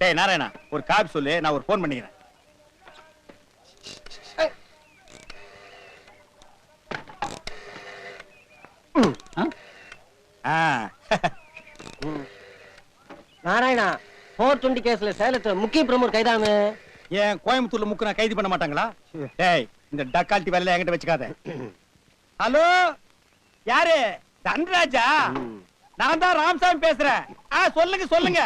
டேய் நாராயணா ஒரு காப்பி சொல்லு நான் ஒரு ஃபோன் பண்ணிக்கிறேன். நாராயணா போர் டுவெண்ட்டி கேஸ்ல சேலத்துல முக்கிய பிரமுகர் கைதானு? ஏன் கோயம்புத்தூர்ல முக்கு கைது பண்ண மாட்டாங்களா? டேய் இந்த டக்கால்ட்டி வேலையில என்கிட்ட வச்சுக்காத. ஹலோ? யாரு? தன்ராஜா? நான் தான் ராமசாமி பேசுறேன். சொல்லுங்க சொல்லுங்க.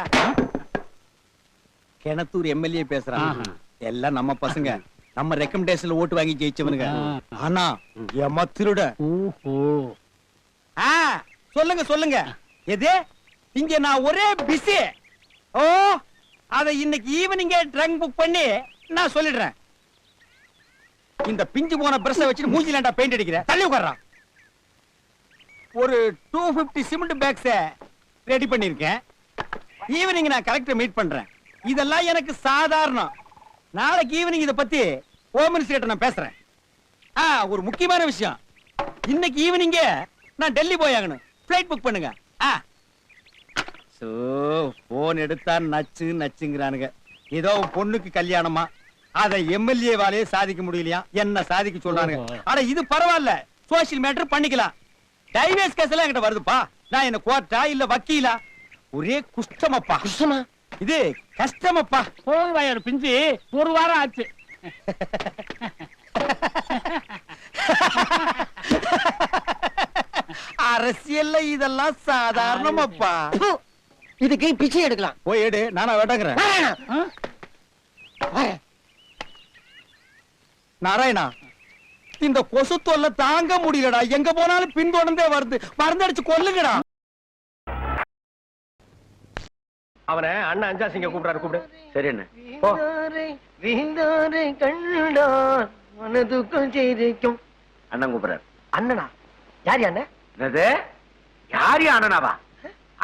கிணத்தூர் எம்எல்ஏ பேசுறான் எல்லாம் நம்ம பசங்க. நம்ம ரெக்கமெண்டேஷன்ல ஓட்டு வாங்கி ஜெயிச்சவனுங்க. ஆனா எம்ம திருட ஆ சொல்லுங்க சொல்லுங்க. எது? இங்க நான் ஒரே பிஸி ஓ அத இன்னைக்கு ஈவினிங்கே ட்ரங்க் புக் பண்ணி நான் சொல்லிடுறேன். இந்த பிஞ்சு போன பிரஷ வச்சு மூஞ்சிலாண்டா பெயிண்ட் அடிக்கிறேன் தள்ளி உட்கார்றான் ஒரு two fifty cement bags ready பண்ணிருக்கேன் ஈவினிங் நான் கரெக்டா மீட் பண்றேன். இதெல்லாம் எனக்கு சாதாரணம். நாளைக்கு ஈவினிங் இத பத்தி ஹோம் மினிஸ்டர் நான் பேசுறேன். ஆ ஒரு முக்கியமான விஷயம். இன்னைக்கு ஈவினிங்கே நான் டெல்லி போய் ஆகணும். ஃபிளைட் புக் பண்ணுங்க. ஆ. சோ போன் எடுத்தா நச்சு நச்சுங்கிறானுங்க. ஏதோ பொண்ணுக்கு கல்யாணமா? அத எம்எல்ஏ வாலையே சாதிக்க முடியலையா? என்ன சாதிக்க சொல்றானுங்க? ஆனா இது பரவாயில்ல. சோசியல் மேட்டர் பண்ணிக்கலாம். டைவேஸ் கேஸ் எல்லாம் என்கிட்ட வருதுப்பா. நான் என்ன கோர்ட்டா இல்ல வக்கீலா? ஒரே குஷ்டமப்பா. குஷ்டமா? இது கஷ்டமப்பா. போகுவாயாரு பிஞ்சு. ஒரு வாரம் ஆச்சு. அரசியல்ல இதெல்லாம் சாதாரணமாப்பா. ப்பு. இதுக்கு பிச்சை எடுக்கலாம். போய் எடு நானா வேட்டங்கிறேன். நாராயணா இந்த கொசு தொல்லை தாங்க முடியலடா. எங்க போனாலும் பின்தொடர்ந்தே வருது. மருந்தடிச்சு கொல்லுங்கடா. அவனை அண்ணன் அஞ்சா சிங்க கூப்பிடாரு கூப்பிடு. சரி என்ன போ. வீந்தாரை, கண்டார் அண்ணன் கூப்பிடுறாரு. அண்ணனா? யார் அண்ணன் என்னது? யாரு அண்ணனாவா?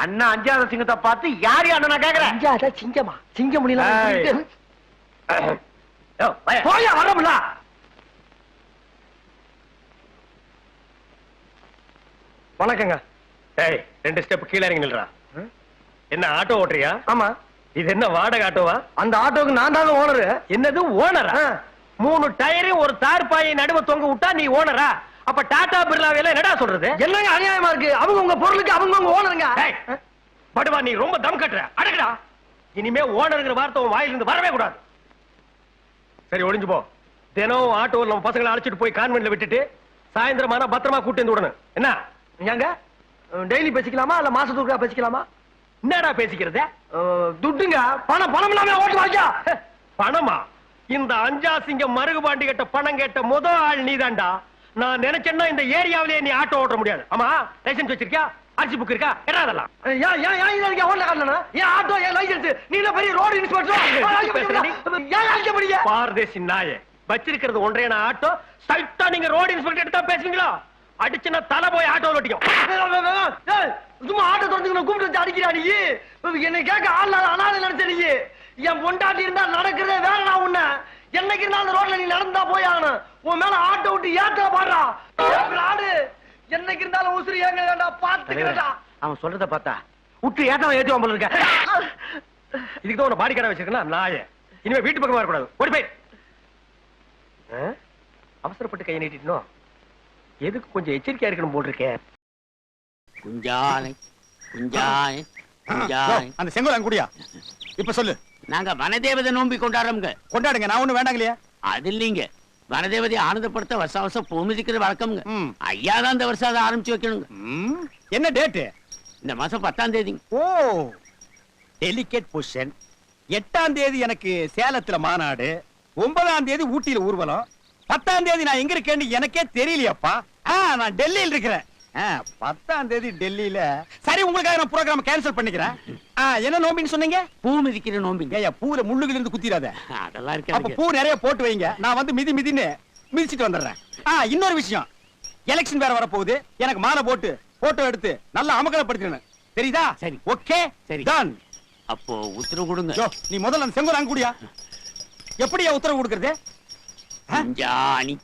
அண்ணா அஞ்சாவது சிங்கத்தை பார்த்து யாரு அண்ணனா கேக்குறேன் அஞ்சாத சிங்கமா? சிங்க முடியல. போயா. வரமுல வணக்கங்க. ஏய் ரெண்டு ஸ்டெப் கீழே இறங்கி நில்றா. என்ன ஆட்டோ ஓட்டுறியா? ஆமா. இது என்ன வாடகை ஆட்டோவா? அந்த ஆட்டோக்கு நான் தாங்க ஓனரு. என்னது ஓனரா? மூணு டயரையும் ஒரு தார் பாயை நடுவ தொங்க விட்டா நீ ஓனரா? அப்ப டாடா பிர்லாவையில என்னடா சொல்றது? என்னங்க அநியாயமா இருக்கு. அவங்க உங்க பொருளுக்கு அவங்க உங்க ஓனருங்க. படுவா நீ ரொம்ப தம் கட்டுற. அடக்குடா. இனிமே ஓனருங்கிற வார்த்தை உன் வாயிலிருந்து வரவே கூடாது. சரி ஒளிஞ்சு போ. தினம் ஆட்டோவில் நம்ம பசங்களை அழைச்சிட்டு போய் கான்வென்ட்ல விட்டுட்டு சாயந்தரம் ஆனா பத்திரமா கூட்டி வந்து விடணும். என்ன? ஏங்க டெய்லி பேசிக்கலாமா? இல்ல மாசத்துக்கு பேசிக்கலாமா? என்னடா பேசிக்கிறது துட்டுங்க பணம் பணம் இல்லாம ஓட்டு வாங்கியா பணமா இந்த அஞ்சா சிங்கம் மருகுபாண்டி கிட்ட பணம் கேட்ட முத ஆள் நீதான்டா நான் நினைச்சேன்னா இந்த ஏரியாவிலேயே நீ ஆட்டோ ஓட்ட முடியாது ஆமா லைசென்ஸ் வச்சிருக்கியா அரிசி புக் இருக்கா என்ன அதெல்லாம் ஏன் ஏன் ஏன் இதை நீங்க ஓட்டல காட்டணும் ஏன் ஆட்டோ ஏன் லைசன்ஸ் நீல பெரிய ரோடு இன்ஸ்பெக்டர் ஏன் அழைக்க முடிய பாரதேசி நாயே வச்சிருக்கிறது ஒன்றே ஆட்டோ சைட்டா நீங்க ரோடு இன்ஸ்பெக்டர் எடுத்தா பேசுவீங்களா அடிச்சுனா தலை போய் ஆட்டோ ஓட்டிக்கும் சும்மா ஆட்டோ தொடர்ந்து கூப்பிட்டு அடிக்கிறா நீ? என்னை கேட்க ஆள் அனாதை நினைச்ச நீ. என் பொண்டாட்டி இருந்தா நடக்கிறதே வேற நான் உன்ன. என்னைக்கு இருந்தாலும் அந்த ரோட்ல நீ நடந்தா போய் ஆகணும். உன் மேல ஆட்டோ விட்டு ஏத்த பாடுறா. ஆடு. என்னைக்கு இருந்தாலும் உசுறு ஏங்க வேண்டா பாத்துக்கிறடா அவன் சொல்றத பார்த்தா விட்டு ஏத்தவன் ஏத்துவான் போல இருக்க. இதுக்கு தான் உன்னை பாடி கடை வச்சிருக்கேன் நாய. இனிமே வீட்டு பக்கமா வரக்கூடாது. ஓடி போய். அவசரப்பட்டு கையை நீட்டிட்டோம் எதுக்கு கொஞ்சம் எச்சரிக்கையா இருக்கணும் போல் இருக்கேன் குஞ்சானை குஞ்சானை குஞ்சானை. அந்த செங்கோல் குடியா. இப்ப சொல்லு. நாங்க வனதேவதை நோம்பி கொண்டாடுறோம்ங்க. கொண்டாடுங்க நான் ஒண்ணு வேண்டாங்களையா அது இல்லைங்க. வனதேவதையை ஆனந்தப்படுத்த வருஷம் வருஷம் பூ மிதிக்கிற வழக்கம்ங்க. ம். ஐயா தான் இந்த வருஷம் அதை ஆரம்பிச்சு வைக்கணுங்க. என்ன டேட்டு? இந்த மாசம் பத்தாம் தேதிங்க. ஓ டெலிகேட் பொசிஷன். எட்டாம் தேதி எனக்கு சேலத்துல மாநாடு. ஒன்பதாம் தேதி ஊட்டியில ஊர்வலம். பத்தாம் தேதி நான் எங்க இருக்கேன்னு எனக்கே தெரியலையாப்பா. நான் டெல்லியில் இருக்கிறேன். பத்தாம் தேதி டெல்லியில. சரி உங்களுக்காக நான் ப்ரோக்ராம் கேன்சல் பண்ணிக்கிறேன். ஆ, என்ன நோம்பின்னு சொன்னீங்க? பூ மிதிக்கிற நோம்பிங்க ஏய்யா பூல முள்ளுகள் இருந்து குத்திராத அதெல்லாம் அப்ப இருக்காதுங்க பூ நிறைய போட்டு வைங்க. நான் வந்து மிதி மிதின்னு மிதிச்சிட்டு வந்துடுறேன். இன்னொரு விஷயம். எலெக்ஷன் வேற வரப்போகுது. எனக்கு மாலை போட்டு போட்டோ எடுத்து நல்லா அமகலப்படுத்திடணும் தெரியுதா? சரி. ஓகே? சரி. டன் அப்போ உத்தரவு கொடுங்க. நீ முதல்ல அந்த செங்கோல் அங்க கூடியா? எப்படியா உத்தரவு கொடுக்கறது? குஞ்சாணி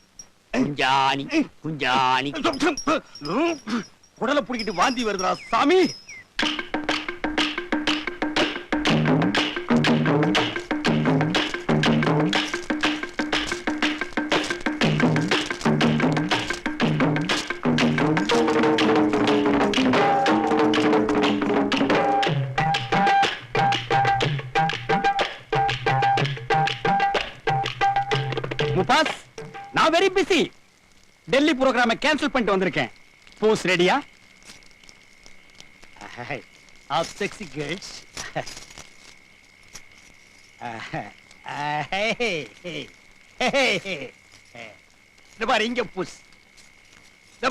குஞ்சாணி குஞ்சாணி. குடலை புடிக்கிட்டு வாந்தி வருதுடா சாமி. வெரி பிஸி டெல்லி ப்ரோக்ராம கேன்சல் பண்ணிட்டு வந்திருக்கேன். போஸ் ரெடியா? ஆஃப் செக்ஸி கேர்ள்ஸ் பாரு இங்க புஸ்.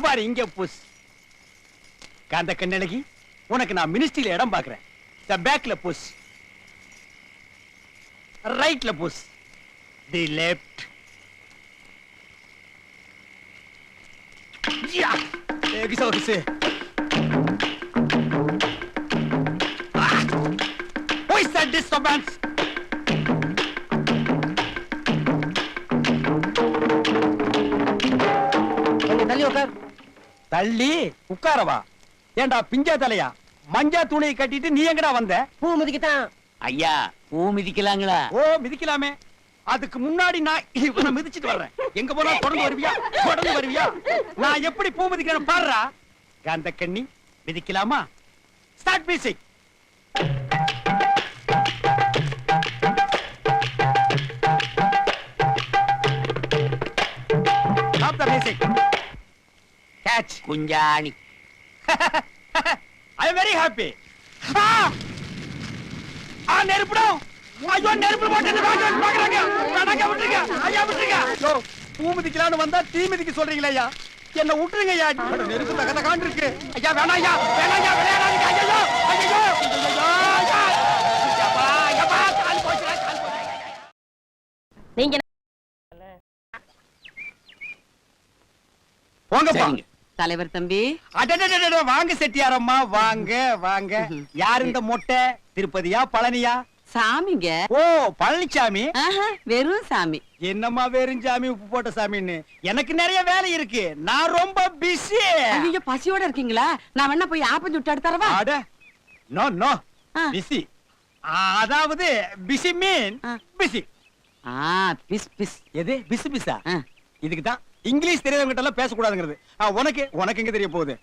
பாரு இங்க புஸ். காந்த கண்ணழகி உனக்கு நான் மினிஸ்ட்ரியில இடம் பார்க்கறேன். த பேக்ல புஸ். ரைட்ல push. The left Who is that disturbance? கொஞ்சம் தள்ளி உட்கார். தள்ளி உட்காரவா? ஏண்டா பிஞ்சா தலையா? மஞ்சா துணியை கட்டிட்டு நீ எங்கடா வந்த? பூ மிதிக்கத்தான். ஐயா பூ மிதிக்கலாங்களா? ஓ மிதிக்கலாமே. அதுக்கு முன்னாடி நான் இவனை மிதிச்சிட்டு வர்றேன். எங்க போனா தொடர்ந்து வருவியா? தொடர்ந்து வருவியா? நான் எப்படி பூ மிதிக்கிறேன்னு பாடுறா? காந்த கண்ணி மிதிக்கலாமா ஸ்டார்ட் மியூசிக் கேட்ச் குஞ்சாணி. ஐ வெரி ஹாப்பி ஆ நெருப்புடும் ஐயோ நெருப்பு போட்டு பாக்குறாங்க வேணாங்க விட்டுருங்க ஐயா விட்டுருங்க. ஐயோ பூ மிதிக்கலான்னு வந்தா தீ மிதிக்க சொல்றீங்களா ஐயா. என்ன விட்டுருங்க ஐயா. நெருப்பு தகத காண்டு இருக்கு ஐயா வேணாம் ஐயா வேணாம் ஐயா விளையாடாதீங்க. நீங்க போங்கப்பா. தலைவர் தம்பி. வாங்க செட்டியாரம்மா வாங்க வாங்க. யார் இந்த மொட்டை? திருப்பதியா பழனியா? சாமிங்க. ஓ பழனிசாமி வெறும் சாமி. என்னம்மா வெறும் சாமி உப்பு போட்ட சாமின்னு? எனக்கு நிறைய வேலை இருக்கு. நான் ரொம்ப பிஸி ஐயோ பசியோட இருக்கீங்களா? நான் வேணா போய் ஆப்பம் சுட்டு எடுத்து தரவா? அட நோ நோ. பிஸி அதாவது பிஸி மீன். பிஸி ஆ பிஸ் பிஸ் எது? பிஸி பிஸா. இதுக்கு தான் இங்கிலீஷ் தெரியாதவங்க கிட்ட எல்லாம் பேசக்கூடாதுங்கிறது. உனக்கு உனக்கு எங்க தெரிய போகுது?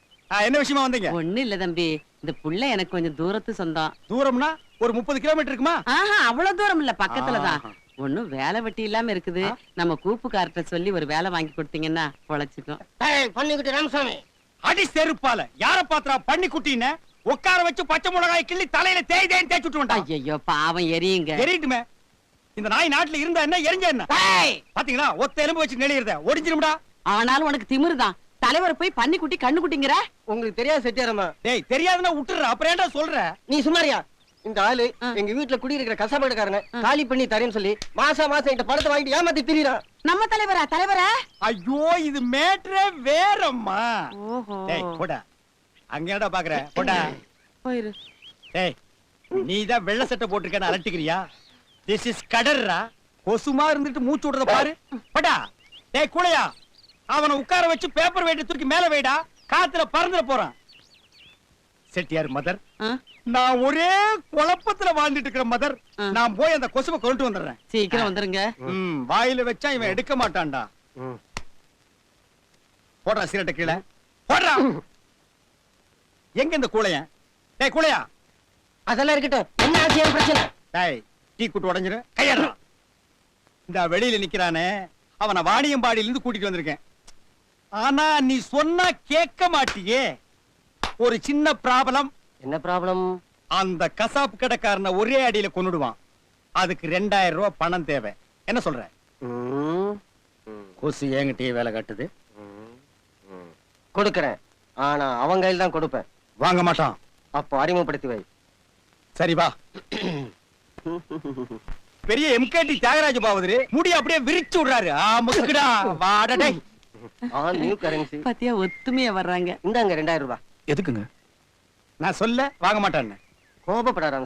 என்ன விஷயமா வந்தீங்க? ஒண்ணு இல்ல தம்பி. இந்த புள்ள எனக்கு கொஞ்சம் தூரத்து சொந்தம். தூரம்னா ஒரு முப்பது கிலோமீட்டர் இருக்குமா? ஆஹா அவ்வளவு தூரம் இல்ல பக்கத்துல தான். ஆஹா. ஒண்ணும் வேலை வெட்டி இல்லாம இருக்குது. நம்ம கூப்புக்கார்ட்ட சொல்லி ஒரு வேலை வாங்கி கொடுத்தீங்கன்னா பொழைச்சுக்கும். பண்ணிக்கிட்டு ராமசாமி. அடி செருப்பால யார பாத்திரா பண்ணி குட்டின்னு உட்கார வச்சு பச்சை மிளகாய் கிள்ளி தலையில தேய் தேய் தேய்ச்சி விட்டு ஐயோ பாவம் எரியுங்க. எரியட்டுமே. இந்த நாய் நாட்டுல இருந்தா என்ன எரிஞ்ச என்ன? பாத்தீங்களா ஒத்த எலும்பு வச்சு நெளியிருத ஒடிஞ்சிரும்டா. ஆனாலும் உனக்கு திமிருதான். தலைவர் போய் பண்ணி குட்டி கண்ணு குட்டிங்கிற? உங்களுக்கு தெரியாது செட்டியாரம்மா. டேய் தெரியாதுன்னா விட்டுற அப்புறம் ஏன்டா சொல்ற? நீ சுமாரியா இந்த ஆளு. எங்க வீட்டுல குடியிருக்கிற கசாப்பாடுக்காரன காலி பண்ணி தரேன்னு சொல்லி மாசம் மாசம் என்கிட்ட படத்தை வாங்கிட்டு ஏமாத்தி திரியறான். நம்ம தலைவரா தலைவரா? ஐயோ இது மேட்ரே வேறம்மா. ஓஹோ. டேய் போடா. அங்க என்னடா பாக்குற? போடா. போயிரு. டேய் நீ தான் வெள்ளை சட்டை போட்டிருக்கேன்னு அலட்டிக்கிறியா திஸ் இஸ் கடர்ரா கொசுமா இருந்துட்டு மூச்சு விடுறத பாரு. போடா. டேய் கூளையா அவனை உட்கார வச்சு பேப்பர் வெயிட்ட தூக்கி மேல வைடா. காத்துல பறந்துட போறான். செட்டியார் மதர் நான் ஒரே குழப்பத்துல வாழ்ந்துட்டு இருக்கிற மதர். நான் போய் அந்த கொசுவை கொண்டு வந்துடுறேன். சீக்கிரம் வந்துருங்க. வாயில வச்சா இவன் எடுக்க மாட்டான்டா. போடுறா சிரட்டை கீழே. போடுறா. எங்க இந்த கூளையன் டேய் கூளையா அதெல்லாம் இருக்கட்டும். என்ன ஆச்சியான பிரச்சனை? டேய் டீ குட்டு உடைஞ்சிரு. கையடா இந்த வெளியில நிக்கிறானே. அவனை வாணியம்பாடியில இருந்து கூட்டிட்டு வந்திருக்கேன். ஆனா நீ சொன்னா கேட்க மாட்டியே. ஒரு சின்ன ப்ராப்ளம். என்ன ப்ராப்ளம்? அந்த கசாப்பு கடைக்காரனை ஒரே அடியில கொன்னுடுவான். அதுக்கு ரெண்டாயிரம் ரூபாய் பணம் தேவை. என்ன சொல்ற? கொசு என்கிட்டயே வேலை காட்டுது. கொடுக்கறேன். ஆனா அவன் கையில் தான் கொடுப்பேன். வாங்க மாட்டான். அப்போ அறிமுகப்படுத்தி வை. சரி வா. பெரிய எம்கேடி தியாகராஜ பாவதரு முடி அப்படியே விரிச்சு விடுறாரு. ஆமுக்குடா வாடா டேய். ஆன் நியூ கரன்சி பாத்தியா ஒத்துமையா வர்றாங்க. இந்தாங்க ரெண்டாயிரம் ரூபாய் எதுக்குங்க? நான் சொல்ல வாங்க மாட்டான்னு கோபப்படாத